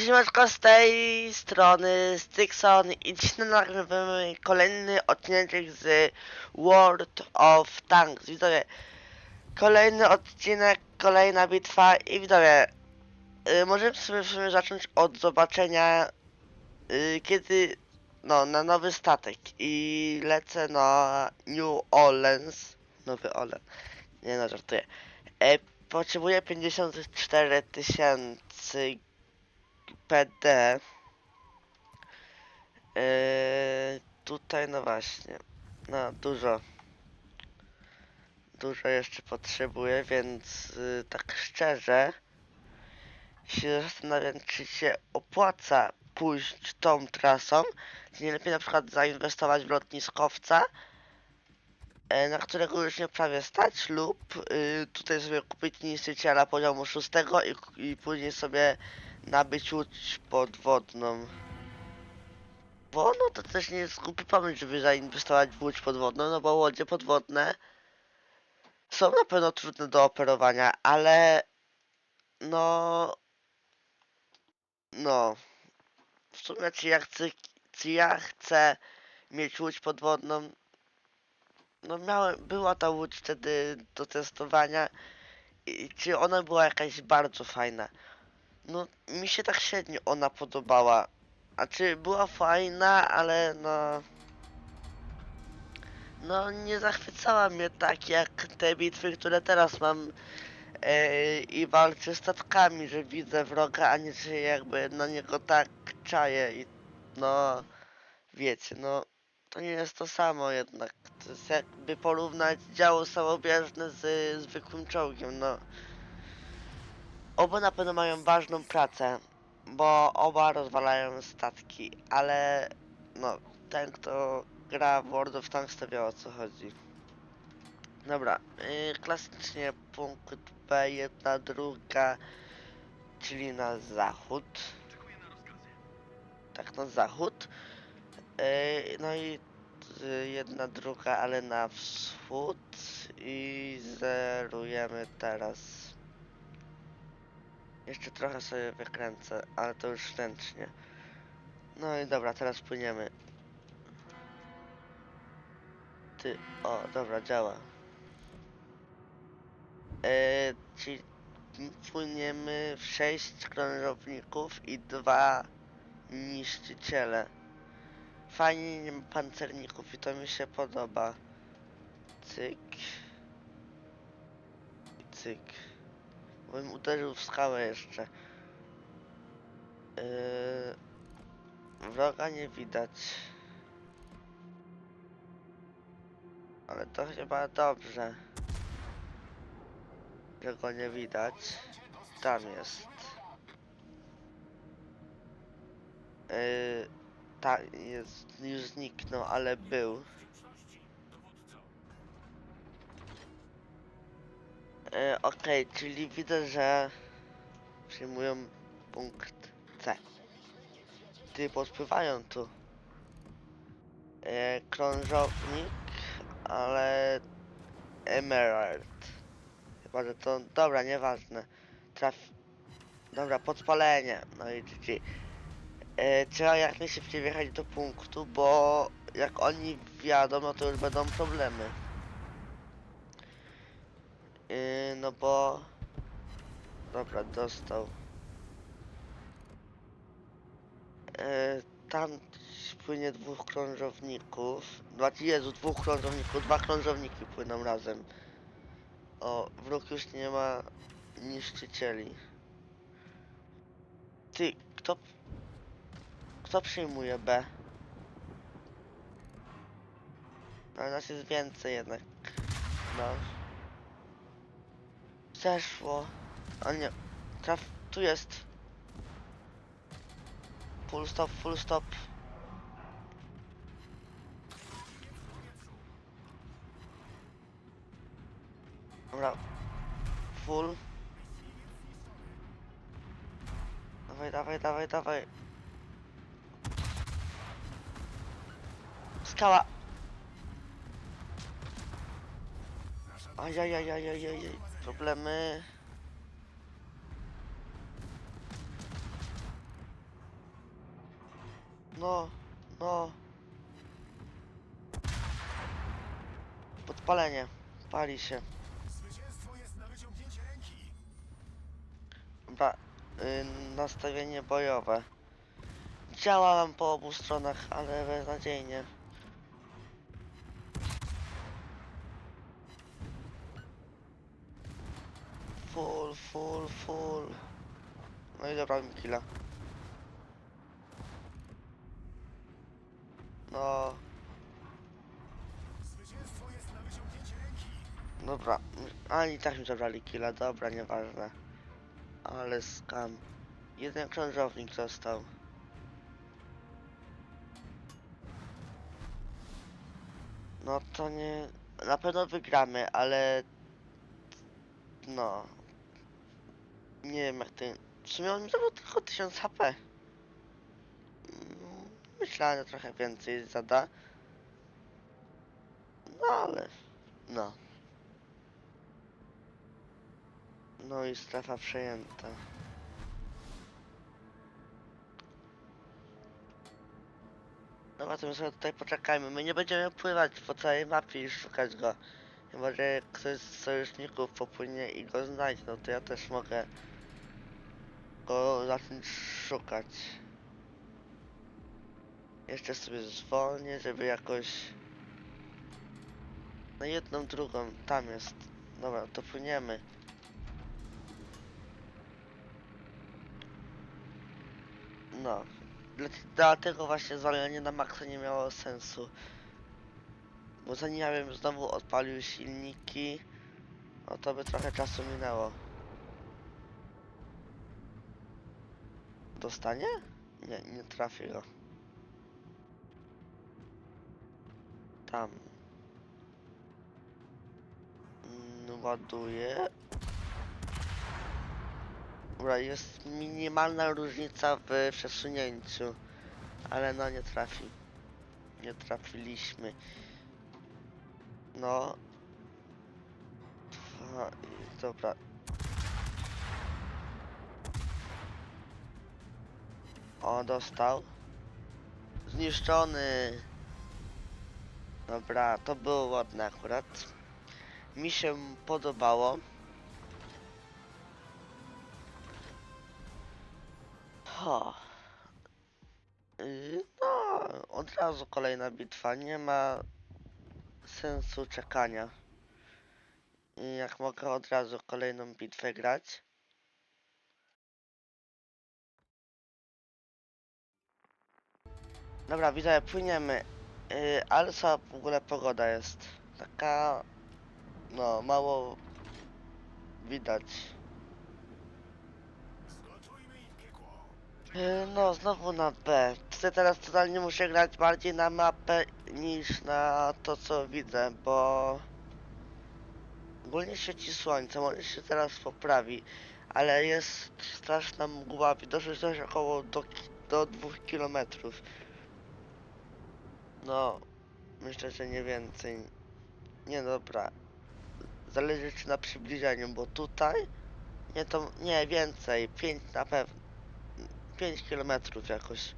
Siemanko z tej strony Stixon i dziś nagrywamy kolejny odcinek z World of Tanks. Widzowie, kolejny odcinek, kolejna bitwa i widzowie, y, możemy sobie zacząć od zobaczenia y, kiedy, no, na nowy statek i lecę na New Orleans, Nowy Orleans, nie no, żartuję. E, potrzebuję 54 tysięcy PD. Yy, tutaj no właśnie. No dużo. Dużo jeszcze potrzebuję, więc yy, tak szczerze się zastanawiam, czy się opłaca pójść tą trasą. Czy nie lepiej na przykład zainwestować w lotniskowca, e, na którego już nie prawie stać, lub yy, tutaj sobie kupić niszczyciela poziomu 6 i, i później sobie nabyć łódź podwodną. Bo no to też nie jest głupi pomysł, żeby zainwestować w łódź podwodną, no bo łodzie podwodne są na pewno trudne do operowania, ale no no. W sumie czy ja chcę, czy ja chcę mieć łódź podwodną? No miałem, była ta łódź wtedy do testowania i czy ona była jakaś bardzo fajna no, mi się tak średnio ona podobała. A czy była fajna, ale no. No, nie zachwycała mnie tak jak te bitwy, które teraz mam. E, I walczę statkami, że widzę wroga, a nie że jakby na niego tak czaję i no. Wiecie, no. To nie jest to samo jednak. To jest jakby porównać działo samobieżne z zwykłym czołgiem, no. Oba na pewno mają ważną pracę, bo oba rozwalają statki, ale no, ten kto gra w World of Tanks to wie o co chodzi. Dobra, yy, klasycznie punkt B, jedna, druga, czyli na zachód. Tak, na zachód. Yy, no i y, jedna, druga, ale na wschód i zerujemy teraz. Jeszcze trochę sobie wykręcę, ale to już ręcznie. No i dobra, teraz płyniemy. Ty, o, dobra, działa. Eee, czyli płyniemy w sześć krążowników i dwa niszczyciele. Fajnie nie ma pancerników i to mi się podoba. Cyk. Cyk. Bym uderzył w skałę jeszcze. Yy, wroga nie widać. Ale to chyba dobrze. Że go nie widać. Tam jest. Yy, tak, jest, już zniknął, ale był. E, Okej, czyli widzę, że przyjmują punkt C. Ty podpływają tu. E, krążownik, ale Emerald. Chyba, że to... Dobra, nieważne. Traf... Dobra, podpalenie. No i GG. E, trzeba jak najszybciej wjechać do punktu, bo jak oni wjadą, no to już będą problemy. Yy, no bo... Dobra, dostał. Yy, tam płynie dwóch krążowników. Dwa, Jezu, dwóch krążowników, dwa krążowniki płyną razem. O, wróg już nie ma niszczycieli. Ty, kto... Kto przyjmuje B? Ale nas jest więcej jednak. No. Zeszło. A nie. Traf. Tu jest. Full stop, full stop. Dobra. Full. Dawaj, dawaj, dawaj, dawaj. Skała. Ajajajajajajaj. Problemy. No, no. Podpalenie. Pali się. Zwycięstwo jest na wyciągnięcie ręki. Dobra, y, nastawienie bojowe. Działałem po obu stronach, ale beznadziejnie. Full, full, full. No i dobra mi killa. No, dobra. Ani tak mi zabrali killa, dobra, nieważne. Ale skam. Jeden krążownik został. No to nie. Na pewno wygramy, ale. No. Nie wiem jak ty. W sumie on mi tylko 1000 HP. Mm, Myślałem, że trochę więcej zada. No ale. No. No i strefa przejęta. Dobra, to my sobie tutaj poczekajmy. My nie będziemy pływać po całej mapie i szukać go. Chyba, że ktoś z sojuszników popłynie i go znajdzie, no to ja też mogę go zacząć szukać. Jeszcze sobie zwolnię, żeby jakoś... Na jedną, drugą, tam jest. Dobra, to płyniemy. No. Dla- Dlatego właśnie zwalenie na maksa nie miało sensu. Bo zanim ja bym znowu odpalił silniki, no to by trochę czasu minęło. Dostanie? Nie, nie trafię go. Tam. Mm, ładuję. Dobra, jest minimalna różnica w przesunięciu, ale no nie trafi. Nie trafiliśmy. No. I- dobra. O, dostał. Zniszczony. Dobra, to było ładne akurat. Mi się podobało. Ho. Yy, No, od razu kolejna bitwa. Nie ma sensu czekania. Jak mogę od razu kolejną bitwę grać. Dobra, widzę, płyniemy. Yy, ale co w ogóle pogoda jest? Taka... No, mało widać. Yy, No, znowu na B. Chcę teraz totalnie muszę grać bardziej na mapę niż na to, co widzę, bo ogólnie świeci słońce, może się teraz poprawi, ale jest straszna mgła, widoczność też około do, do 2 km. No, myślę, że nie więcej. Nie, dobra. Zależy czy na przybliżeniu, bo tutaj, nie to, nie, więcej, 5 na pewno. 5 km jakoś.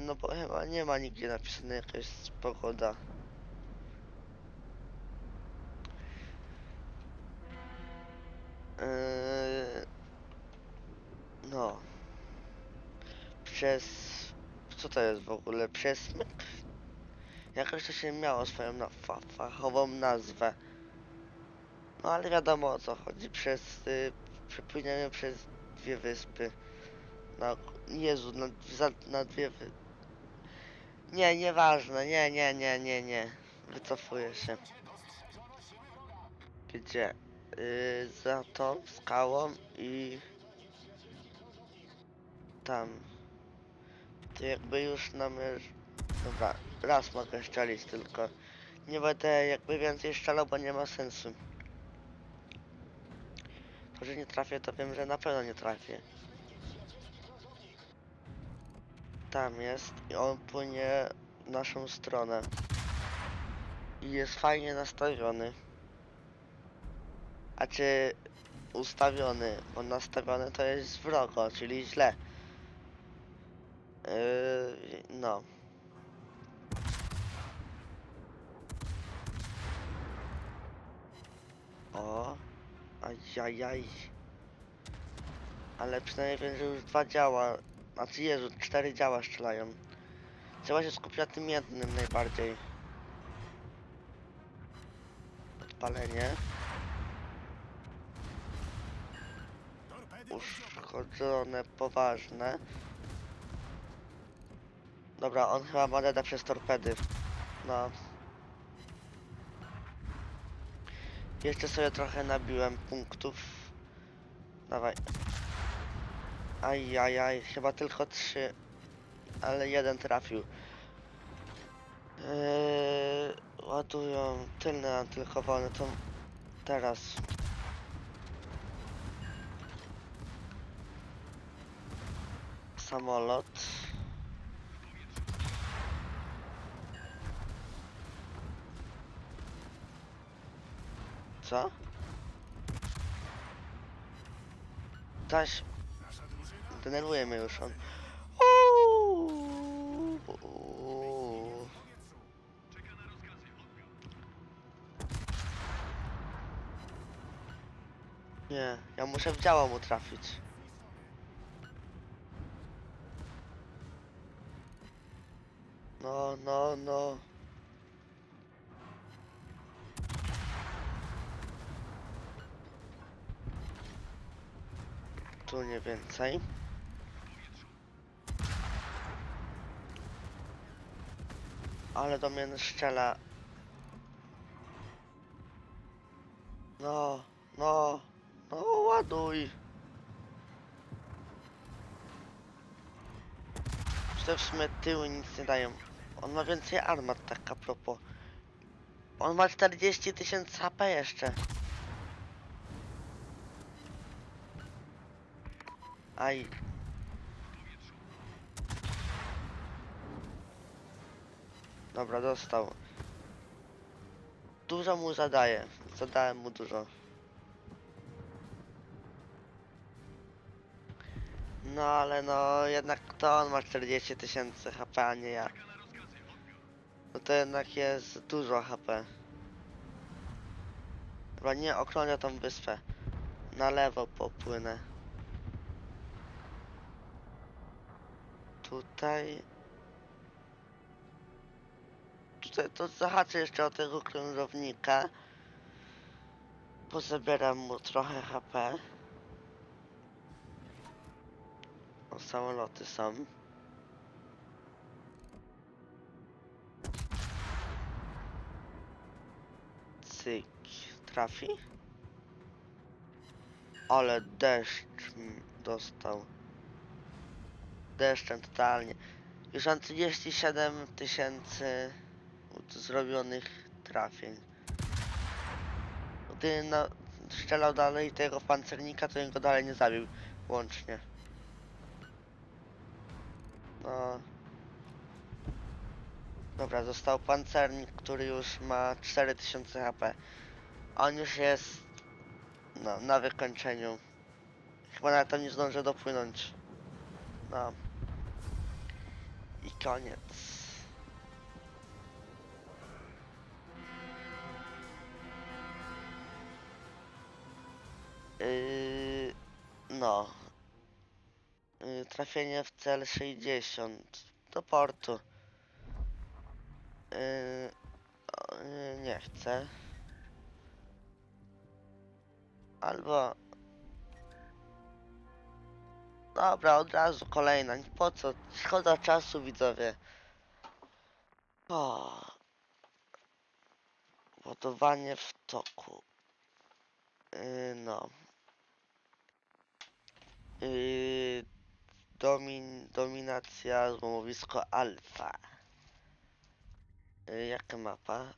No bo chyba nie ma nigdzie napisane jakaś pogoda. Yy, No. Przez... Co to jest w ogóle? Przesmyk? Jakoś to się miało swoją na fa fachową nazwę. No ale wiadomo o co chodzi. Przez... Y, przepłyniemy przez dwie wyspy. Na... Jezu, na, za, na dwie wy... Nie, nieważne. Nie, nie, nie, nie, nie. Wycofuję się. Gdzie? Yy, za tą skałą i... Tam. To jakby już namierz... Dobra, raz mogę szczelić tylko. Nie będę jakby więcej strzelał, bo nie ma sensu. To, że nie trafię, to wiem, że na pewno nie trafię. Tam jest i on płynie w naszą stronę. I jest fajnie nastawiony. A czy ustawiony, bo nastawiony to jest wrogo, czyli źle. Yy, no. O, ajajaj. Ale przynajmniej wiem, że już dwa działa, znaczy Jezu, cztery działa strzelają. Trzeba się skupić na tym jednym najbardziej. Odpalenie. Uszkodzone, poważne. Dobra, on chyba ma reda przez torpedy. No. Jeszcze sobie trochę nabiłem punktów. Dawaj. Aj, aj, aj, chyba tylko trzy. Ale jeden trafił. Yy, ładują tylne antylkowany, to teraz. Samolot. Co? Drużyna denerwuje mnie już on. Nie, ja muszę w działo mu trafić. No, no, no. Tu nie więcej. Ale do mnie strzela. No, no, no ładuj. Te w sumie tyły nic nie dają. On ma więcej armat tak a propos. On ma 40 tysięcy HP jeszcze. Aj. Dobra, dostał. Dużo mu zadaję. Zadałem mu dużo. No ale no jednak to on ma 40 tysięcy HP, a nie ja. No to jednak jest dużo HP. Chyba nie okronię tą wyspę. Na lewo popłynę. Tutaj. Tutaj to zahaczę jeszcze o tego krążownika. Pozabieram mu trochę HP. O, samoloty są. Cyk. Trafi? Ale deszcz dostał. Deszczem totalnie. Już mam 37 tysięcy zrobionych trafień. Gdy no, strzelał dalej tego pancernika, to bym go dalej nie zabił. Łącznie. No. Dobra, został pancernik, który już ma 4000 HP. On już jest no, na wykończeniu. Chyba nawet tam nie zdążę dopłynąć. No. I koniec. Yy, no. Yy, trafienie w cel 60 do portu. Yy, yy, nie chcę. Albo. Dobra, od razu kolejna. Po co? Szkoda czasu, widzowie. O. Ładowanie w toku. Yy, no. Yy, domin, dominacja, złomowisko alfa. Yy, jaka mapa?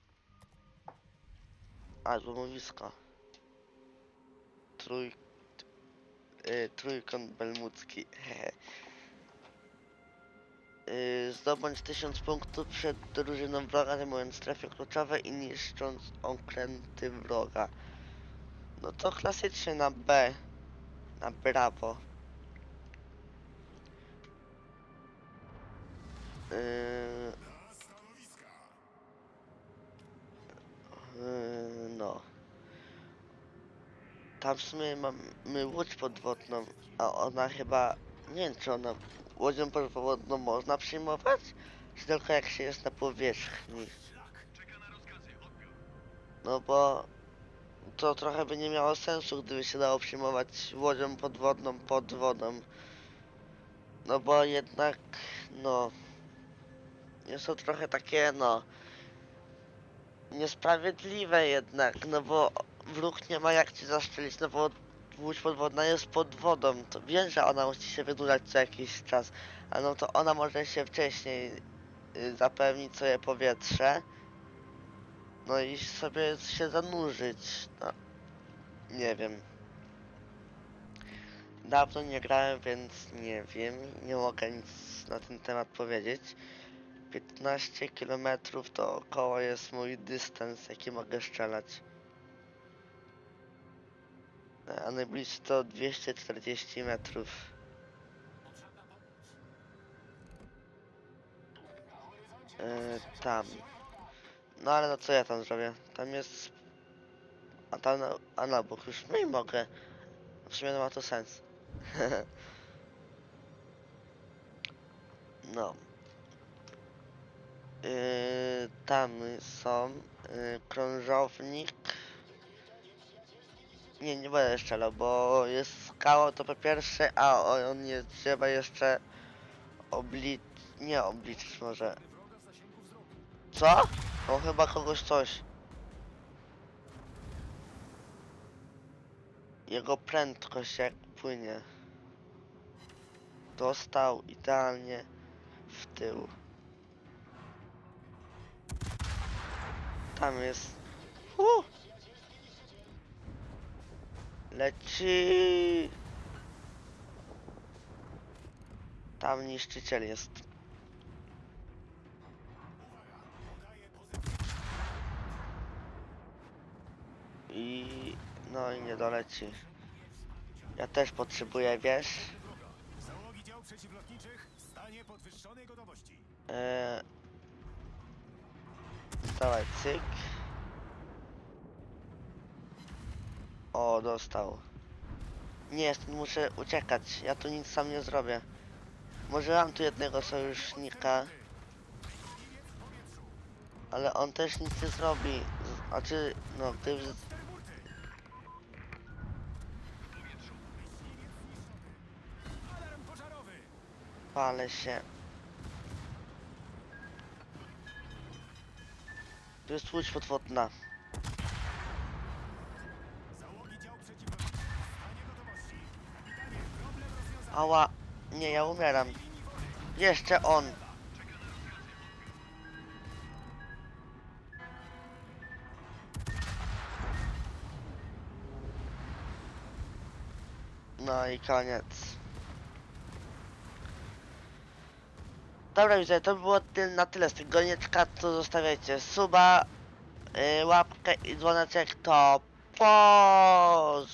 A, złomowisko. Trój... Yy, trójkąt belmucki. hehe. Yy, zdobądź 1000 punktów przed drużyną wroga, zajmując strefy kluczowe i niszcząc okręty wroga. No to klasycznie na B. Na brawo. Yy, yy, no. Tam w sumie mamy łódź podwodną, a ona chyba... Nie wiem, czy ona... Łodzią podwodną można przyjmować? Czy tylko jak się jest na powierzchni? No bo to trochę by nie miało sensu, gdyby się dało przyjmować łodzią podwodną pod wodą. No bo jednak, no, to trochę takie, no, niesprawiedliwe jednak, no bo wróg nie ma jak ci zastrzelić, no bo łódź podwodna jest pod wodą, to wiem, że ona musi się wynurzać co jakiś czas, a no to ona może się wcześniej y, zapewnić sobie powietrze, no i sobie się zanurzyć. No, nie wiem. Dawno nie grałem, więc nie wiem. Nie mogę nic na ten temat powiedzieć. 15 km to około jest mój dystans, jaki mogę strzelać. A najbliższy to 240 metrów. E, tam. No ale no co ja tam zrobię? Tam jest... A tam na, a na bok już no i mogę. W sumie no ma to sens. no. Yy, tam są yy, krążownik. Nie, nie będę strzelał, bo jest skała to po pierwsze, a on jest, trzeba jeszcze obliczyć, nie obliczyć może. Co? O, chyba kogoś coś. Jego prędkość jak płynie. Dostał idealnie w tył. Tam jest. Uh! Leci. Tam niszczyciel jest. I no i nie doleci. Ja też potrzebuję, wiesz? Załogi dział przeciwlotniczych w stanie podwyższonej gotowości. Eee, dawaj, cyk. O, dostał. Nie, stąd muszę uciekać. Ja tu nic sam nie zrobię. Może mam tu jednego sojusznika, ale on też nic nie zrobi. Znaczy, no, pożarowy. Palę się. Tu jest łódź podwodna. Ała. Nie, ja umieram. Jeszcze on. No i koniec. Dobra widzę, to było ty, na tyle z tego konieczka, to zostawiajcie suba, yy, łapkę i dzwoneczek to pozdro.